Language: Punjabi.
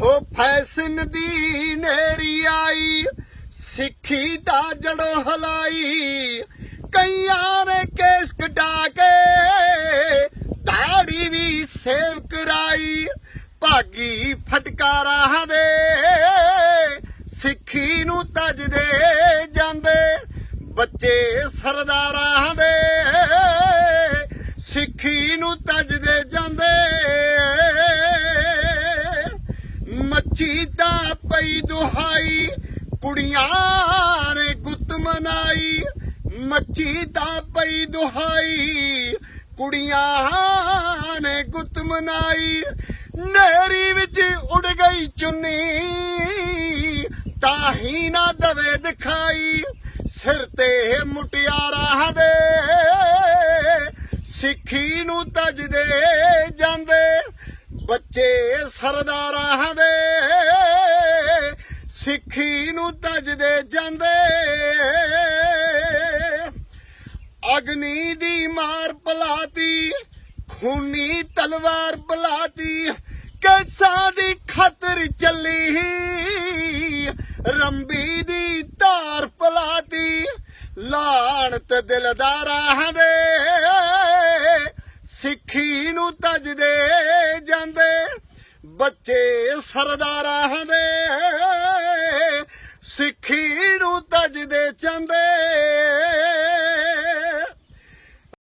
ਹੋ ਫੈਸ਼ਨ ਦੀ ਨੇਰੀ ਆਈ, ਸਿੱਖੀ ਦਾ ਜੜੋ ਹਲਾਈ। ਕਈਆਂ ਨੇ ਕੇਸ ਕਟਾ ਕੇ ਦਾੜੀ ਵੀ ਸੇਵ ਕਰਾਈ। ਭਾਗੀ ਫਟਕਾਰਾਂ ਦੇ, ਸਿੱਖੀ ਨੂੰ ਤਜਦੇ ਜਾਂਦੇ। ਬੱਚੇ ਸਰਦਾਰਾਂ ਦੇ, ਸਿੱਖੀ ਨੂੰ ਤਜਦੇ ਜਾਂਦੇ। ਮੱਛੀ ਪਈ ਦੁਹਾਈ, ਕੁੜੀਆਂ ਨੇ ਗੁੱਤ ਮਨਾਈ ਮੱਚੀ ਦਾ ਪਈ ਦੁਹਾਈ, ਕੁੜੀਆਂ ਨੇ ਗੁੱਤ ਮਨਾਈ, ਨਹਿਰੀ ਵਿੱਚ ਉੜ ਗਈ ਚੁੰਨੀ ਤਾਹੀ ਨਾ ਦਵੇ ਦਿਖਾਈ, ਸਿਰ ਤੇ ਮੁਟਿਆਰਾਂ ਦੇ, ਸਿੱਖੀ ਨੂੰ ਤਜਦੇ ਜਾਂਦੇ। ਬੱਚੇ ਸਰਦਾਰਾਂ ਦੇ ਸਿੱਖੀ ਨੂੰ ਤਜਦੇ ਜਾਂਦੇ। ਅਗਨੀ ਦੀ ਮਾਰ ਪਲਾਤੀ, ਖੂਨੀ ਤਲਵਾਰ ਪਲਾਤੀ, ਕੈਸਾਂ ਦੀ ਖਤਰ ਚੱਲੀ। ਰੰਬੀ ਦੀ ਧਾਰ ਪਲਾਤੀ ਲਾਣਤ ਦਿਲਦਾਰਾਂ ਦੇ ਸਿੱਖੀ ਨੂੰ ਤਜਦੇ ਬੱਚੇ ਸਰਦਾਰਾਂ ਦੇ ਸਿੱਖੀ ਨੂੰ ਤਜਦੇ ਜਾਂਦੇ